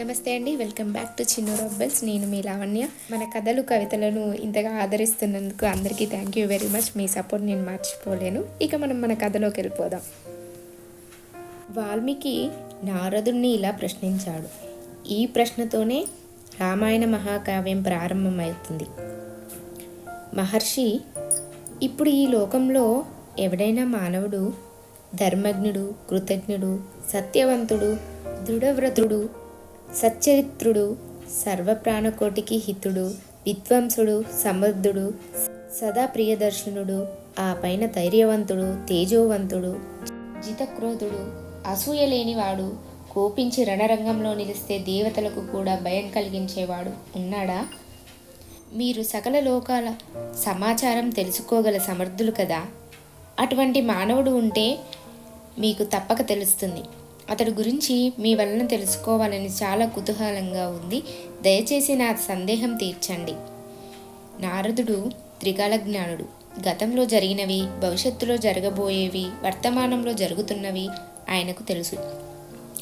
నమస్తే అండి. Welcome back to చిన్న రబ్బల్స్ నేను మీ లావణ్య. మన కథలు కవితలను ఇంతగా ఆదరిస్తున్నందుకు అందరికీ థ్యాంక్ యూ వెరీ మచ్ మీ సపోర్ట్ నేను మర్చిపోలేను. ఇక మనం మన కథలోకి వెళ్ళిపోదాం. వాల్మీకి నారదుణ్ణి ఇలా ప్రశ్నించాడు. ఈ ప్రశ్నతోనే రామాయణ మహాకావ్యం ప్రారంభమవుతుంది. మహర్షి ఇప్పుడు ఈ లోకంలో ఎవడైనా మానవుడు ధర్మజ్ఞుడు కృతజ్ఞుడు సత్యవంతుడు దృఢవ్రతుడు సచ్చరిత్రుడు సర్వప్రాణకోటికి హితుడు విద్వాంసుడు సమర్థుడు సదా ప్రియదర్శనుడు ఆ పైన ధైర్యవంతుడు తేజోవంతుడు జితక్రోధుడు అసూయ లేనివాడు కోపించి రణరంగంలో నిలిస్తే దేవతలకు కూడా భయం కలిగించేవాడు ఉన్నాడా? మీరు సకల లోకాల సమాచారం తెలుసుకోగల సమర్థులు కదా? అటువంటి మానవుడు ఉంటే మీకు తప్పక తెలుస్తుంది. అతడి గురించి మీ వలన తెలుసుకోవాలని చాలా కుతూహలంగా ఉంది. దయచేసి నా సందేహం తీర్చండి. నారదుడు త్రికాల జ్ఞానుడు గతంలో జరిగినవి భవిష్యత్తులో జరగబోయేవి వర్తమానంలో జరుగుతున్నవి ఆయనకు తెలుసు.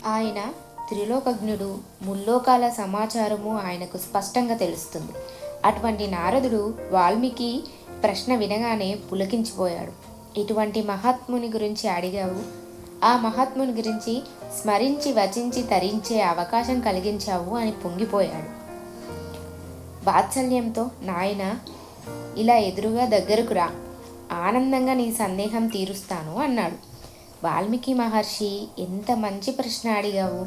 ఆయన త్రిలోకజ్ఞుడు. ముల్లోకాల సమాచారము ఆయనకు స్పష్టంగా తెలుస్తుంది. అటువంటి నారదుడు వాల్మీకి ప్రశ్న వినగానే పులకించిపోయాడు. ఇటువంటి మహాత్ముని గురించి అడిగావు? ఆ మహాత్ముని గురించి స్మరించి వచించి తరించే అవకాశం కలిగించావు అని పొంగిపోయాడు. వాత్సల్యంతో నాయన ఇలా ఎదురుగా దగ్గరకు రా. ఆనందంగా నీ సందేహం తీరుస్తాను అన్నాడు. వాల్మీకి మహర్షి ఎంత మంచి ప్రశ్న అడిగావు.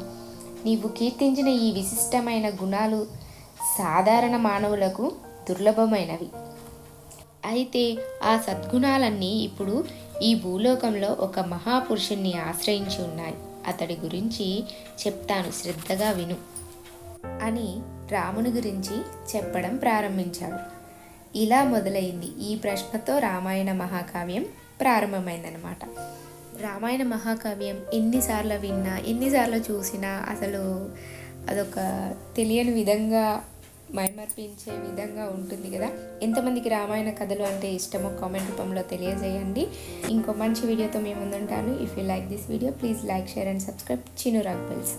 నీవు కీర్తించిన ఈ విశిష్టమైన గుణాలు సాధారణ మానవులకు దుర్లభమైనవి. అయితే ఆ సద్గుణాలన్నీ ఇప్పుడు ఈ భూలోకంలో ఒక మహాపురుషుణ్ణి ఆశ్రయించి ఉన్నాయి. అతడి గురించి చెప్తాను శ్రద్ధగా విను అని రాముని గురించి చెప్పడం ప్రారంభించాడు. ఇలా మొదలైంది. ఈ ప్రశ్నతో రామాయణ మహాకావ్యం ప్రారంభమైందనమాట రామాయణ మహాకావ్యం ఎన్నిసార్లు విన్నా ఎన్నిసార్లు చూసినా అసలు అదొక తెలియని విధంగా మైమర్పించే విధంగా ఉంటుంది కదా? ఎంతమందికి రామాయణ కథలు అంటే ఇష్టమో కామెంట్ రూపంలో తెలియజేయండి. ఇంకో మంచి వీడియోతో మేము ముందుంటాను. If you like this video please like share and subscribe Chinu రాగ్బెల్స్